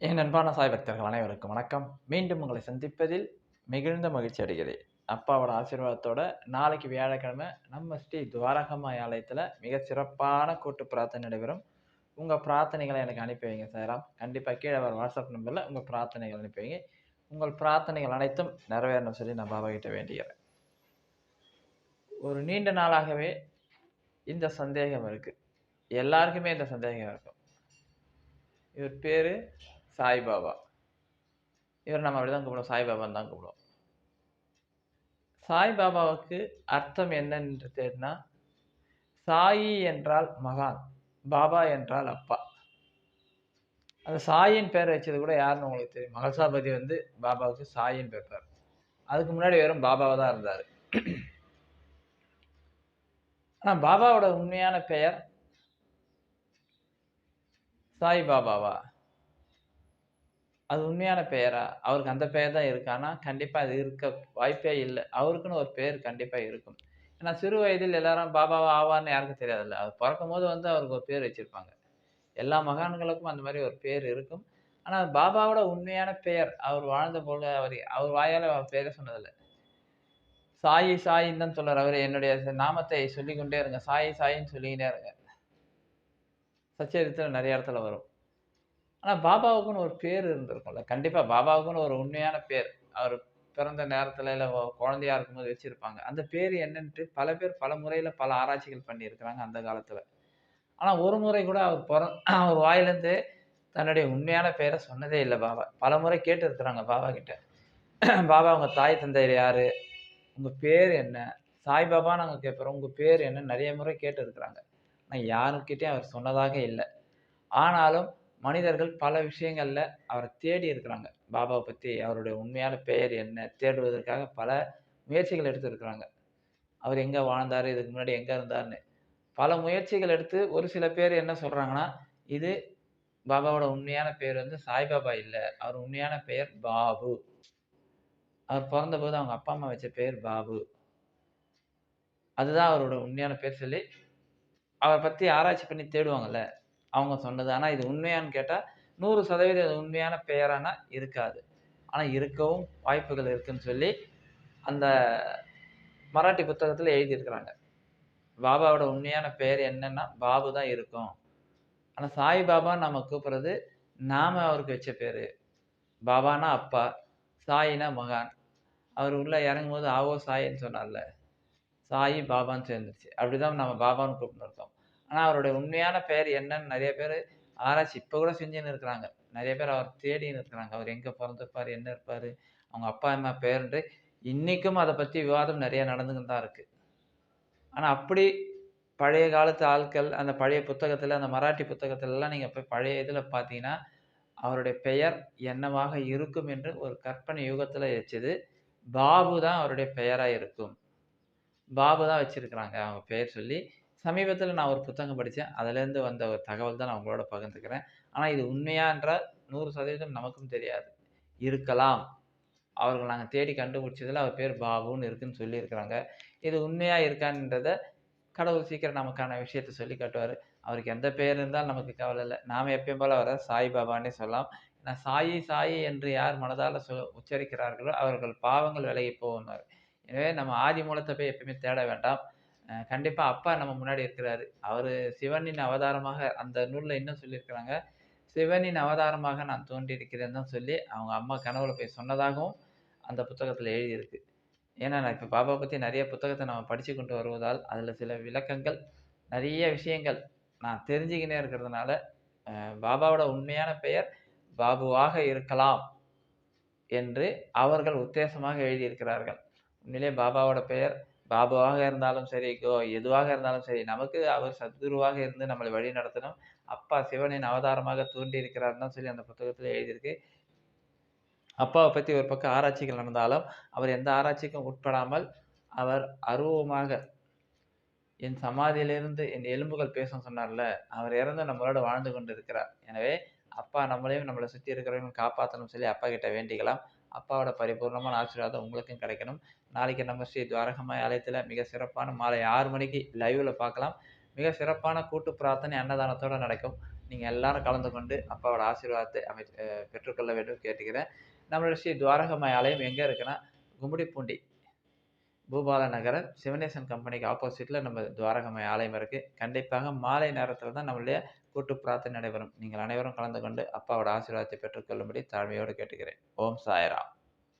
என் அன்பான சாய் பக்தர்கள் அனைவருக்கும் வணக்கம். மீண்டும் உங்களை சந்திப்பதில் மிகுந்த மகிழ்ச்சி அடைகிறேன். அப்பாவோட ஆசீர்வாதத்தோட நாளைக்கு வியாழக்கிழமை நம்ம ஸ்ரீ துவாரகமாய் ஆலயத்தில் மிக சிறப்பான கூட்டு பிரார்த்தனை நடைபெறும். உங்கள் பிரார்த்தனைகளை எனக்கு அனுப்பி வைங்க சாராம் கண்டிப்பாக கீழே வர வாட்ஸ்அப் நம்பரில் உங்கள் பிரார்த்தனைகள் அனுப்பி வைங்க. உங்கள் பிரார்த்தனைகள் அனைத்தும் நிறைவேறணும் சொல்லி நான் பாபா கிட்ட வேண்டிக்கிறேன். ஒரு நீண்ட நாளாகவே இந்த சந்தேகம் இருக்குது எல்லாருக்குமே இந்த சந்தேகம் இருக்கும். இவர் பேர் சாய்பாபா. இவர் நம்ம அப்படி தான் கூப்பிடுவோம். சாய்பாபான்னு தான் கூப்பிடுவோம். சாய்பாபாவுக்கு அர்த்தம் என்னன்னு தேடினா சாயி என்றால் மகான் பாபா என்றால் அப்பா. அந்த சாயின் பேர் வச்சது கூட யாருன்னு உங்களுக்கு தெரியும். மகசாபதி வந்து பாபாவுக்கு சாயின் பேர் அதுக்கு முன்னாடி வெறும் பாபாவாக தான் இருந்தார். ஆனால் பாபாவோட உண்மையான பெயர் சாய் பாபாவா அது உண்மையான பெயரா? அவருக்கு அந்த பெயர் தான் இருக்கானா கண்டிப்பாக அது இருக்க வாய்ப்பே இல்லை. அவருக்குன்னு ஒரு பெயர் கண்டிப்பாக இருக்கும். ஏன்னா சிறு வயதில் எல்லாரும் பாபாவா ஆவார்னு யாருக்கும் தெரியாதுல்ல. அவர் பிறக்கும் போது வந்து அவருக்கு ஒரு பேர் வச்சுருப்பாங்க. எல்லா மகான்களுக்கும் அந்த மாதிரி ஒரு பேர் இருக்கும். ஆனால் பாபாவோட உண்மையான பெயர் அவர் வாழ்ந்த போல அவர் அவர் வாயால் அவர் பேரை சொன்னதில்லை. சாயி சாயின்னு தான் சொல்றார். அவர் என்னுடைய நாமத்தை சொல்லிக்கொண்டே இருங்க. சாயி சாயின்னு சொல்லிக்கிட்டே இருங்க. சச்சரித்தில் நிறைய இடத்துல வரும். ஆனால் பாபாவுக்குன்னு ஒரு பேர் இருந்திருக்கும்ல. கண்டிப்பாக பாபாவுக்குன்னு ஒரு உண்மையான பேர். அவர் பிறந்த நேரத்தில் இல்லை குழந்தையா இருக்கும்போது வச்சுருப்பாங்க. அந்த பேர் என்னன்ட்டு பல பேர் பல முறையில் பல ஆராய்ச்சிகள் பண்ணியிருக்கிறாங்க அந்த காலத்தில். ஆனால் ஒரு முறை கூட அவர் பிற அவர் வாயிலேருந்து தன்னுடைய உண்மையான பேரை சொன்னதே இல்லை பாபா. பல முறை கேட்டு இருக்கிறாங்க பாபா கிட்ட. பாபா உங்கள் தாய் தந்தையர் யார்? உங்கள் பேர் என்ன? சாய்பாபா நாங்கள் கேட்குறோம் உங்கள் பேர் என்ன? நிறைய முறை கேட்டு இருக்கிறாங்க ஆனால் யாருக்கிட்டேயும் அவர் சொன்னதாக இல்லை. ஆனாலும் மனிதர்கள் பல விஷயங்களில் அவரை தேடி இருக்கிறாங்க. பாபாவை பற்றி அவருடைய உண்மையான பெயர் என்ன தேடுவதற்காக பல முயற்சிகள் எடுத்துருக்குறாங்க அவர் எங்கே வாழ்ந்தார் இதுக்கு முன்னாடி எங்கே இருந்தார்னு பல முயற்சிகள் எடுத்து ஒரு சில பேர் என்ன சொல்கிறாங்கன்னா இது பாபாவோட உண்மையான பேர் வந்து சாய்பாபா இல்லை அவர் உண்மையான பெயர் பாபு. அவர் பிறந்தபோது அவங்க அப்பா அம்மா வச்ச பேர் பாபு. அதுதான் அவரோட உண்மையான பேர் சொல்லி அவரை பற்றி ஆராய்ச்சி பண்ணி தேடுவாங்கல்ல. அவங்க சொன்னது. ஆனால் இது உண்மையான்னு கேட்டால் நூறு சதவீதம் உண்மையான பெயரானா இருக்காது. ஆனால் இருக்கவும் வாய்ப்புகள் இருக்குன்னு சொல்லி அந்த மராட்டி புத்தகத்தில் எழுதியிருக்கிறாங்க. பாபாவோட உண்மையான பெயர் என்னன்னா பாபு தான் இருக்கும். ஆனால் சாய் பாபான்னு நம்ம கூப்பிட்றது நாம அவருக்கு வச்ச பேர். பாபானா அப்பா சாயினா மகான். அவர் உள்ளே இறங்கும் போது ஆவோ சாயின்னு சொன்னார்ல. சாயி பாபான்னு சேர்ந்துருச்சு. அப்படிதான் நம்ம பாபான்னு கூப்பிட்டுருக்கோம் ஆனால் அவருடைய உண்மையான பெயர் என்னன்னு நிறைய பேர் ஆராய்ச்சி இப்போ கூட செஞ்சுன்னு இருக்கிறாங்க. நிறைய பேர் அவர் தேடின்னு இருக்கிறாங்க. அவர் எங்கே பிறந்திருப்பார் என்ன இருப்பார் அவங்க அப்பா அம்மா பேருன்ட்டு இன்றைக்கும் அதை பற்றி விவாதம் நிறைய நடந்துக்கிட்டு தான் இருக்குது ஆனால் அப்படி பழைய காலத்து ஆட்கள் அந்த பழைய புத்தகத்தில் அந்த மராட்டி புத்தகத்திலலாம் நீங்கள் போய் பழைய இதில் பார்த்தீங்கன்னா அவருடைய பெயர் என்னவாக இருக்கும் என்று ஒரு கற்பனை யுகத்தில் வச்சது. பாபு தான் அவருடைய பெயராக இருக்கும். பாபு தான் வச்சுருக்கிறாங்க. அவங்க பெயர் சொல்லி சமீபத்தில் நான் ஒரு புத்தகம் படித்தேன் அதுலேருந்து வந்த ஒரு தகவல் தான் நான் உங்களோட பகிர்ந்துக்கிறேன். ஆனால் இது உண்மையான்றால் நூறு சதவீதம் நமக்கும் தெரியாது. இருக்கலாம். அவர்கள் நாங்கள் தேடி கண்டுபிடிச்சதில் அவர் பேர் பாபுன்னு இருக்குன்னு சொல்லியிருக்கிறாங்க. இது உண்மையாக இருக்கான்றத கடவுள் சீக்கிரம் நமக்கான விஷயத்த சொல்லி காட்டுவார். அவருக்கு எந்த பேர் இருந்தாலும் நமக்கு கவலை இல்லை. நாம் எப்பயும் போல் அவரை சாய் பாபான்னே சொல்லலாம். ஏன்னா சாயி சாயி என்று யார் மனதால் சொ உச்சரிக்கிறார்களோ அவர்கள் பாவங்கள் விலகி போவார் எனவே நம்ம ஆதி மூலத்தை போய் எப்பயுமே தேட வேண்டாம். கண்டிப்பாக அப்பா நம்ம முன்னாடி இருக்கிறாரு. அவர் சிவனின் அவதாரமாக அந்த நூலில் இன்னும் சொல்லியிருக்கிறாங்க. சிவனின் அவதாரமாக நான் தோன்றியிருக்கிறேன்னு தான் சொல்லி அவங்க அம்மா கனவுல போய் சொன்னதாகவும் அந்த புத்தகத்தில் எழுதியிருக்கு. ஏன்னா நான் இப்போ பாபா பற்றி நிறைய புத்தகத்தை நம்ம படித்து கொண்டு வருவதால் அதில் சில விளக்கங்கள் நிறைய விஷயங்கள் நான் தெரிஞ்சுக்கினே இருக்கிறதுனால பாபாவோட உண்மையான பெயர் பாபுவாக இருக்கலாம் என்று அவர்கள் உத்தேசமாக எழுதியிருக்கிறார்கள். உண்மையிலே பாபாவோட பெயர் பாபாவாக இருந்தாலும் சரி கோ எதுவாக இருந்தாலும் சரி நமக்கு அவர் சத்குருவாக இருந்து நம்மளை வழி நடத்தணும். அப்பா சிவனின் அவதாரமாக தோன்றி இருக்கிறார்னு சொல்லி அந்த புத்தகத்தில் எழுதியிருக்கு. அப்பாவை பற்றி ஒரு பக்கம் ஆராய்ச்சிகள் நடந்தாலும் அவர் எந்த ஆராய்ச்சிக்கும் உட்படாமல் அவர் அருவமாக என் சமாதியிலிருந்து என் எலும்புகள் பேசும் சொன்னார்ல அவர் இறந்து நம்மளோட வாழ்ந்து கொண்டு இருக்கிறார் எனவே அப்பா நம்மளையும் நம்மளை சுற்றி இருக்கிறவங்க காப்பாற்றணும் சொல்லி அப்பா கிட்ட வேண்டிக்கலாம். அப்பாவோட பரிபூர்ணமான ஆசீர்வாதம் உங்களுக்கும் கிடைக்கணும். நாளைக்கு நம்ம ஸ்ரீ துவாரகமாய் ஆலயத்தில் மிக சிறப்பான மாலை ஆறு மணிக்கு லைவில் பார்க்கலாம். மிக சிறப்பான கூட்டு பிரார்த்தனை அன்னதானத்தோடு நடக்கும். நீங்கள் எல்லாரும் கலந்து கொண்டு அப்பாவோட ஆசீர்வாதத்தை அமை பெற்றுக்கொள்ள வேண்டும் கேட்டுக்கிறேன். நம்மளோட ஸ்ரீ துவாரகமாய் ஆலயம் எங்கே இருக்குன்னா கும்மிடிப்பூண்டி பூபால நகரம் சிவனேசன் கம்பெனிக்கு ஆப்போசிட்டில் நம்ம துவாரகமை ஆலயம் இருக்குது கண்டிப்பாக மாலை நேரத்தில் தான் நம்மளுடைய கூட்டு பிரார்த்தனை நடைபெறும். நீங்கள் அனைவரும் கலந்து கொண்டு அப்பாவோட ஆசீர்வாதத்தை பெற்றுக்கொள்ளும்படி தாழ்மையோடு கேட்டுக்கிறேன். ஓம் சாய்ராம்.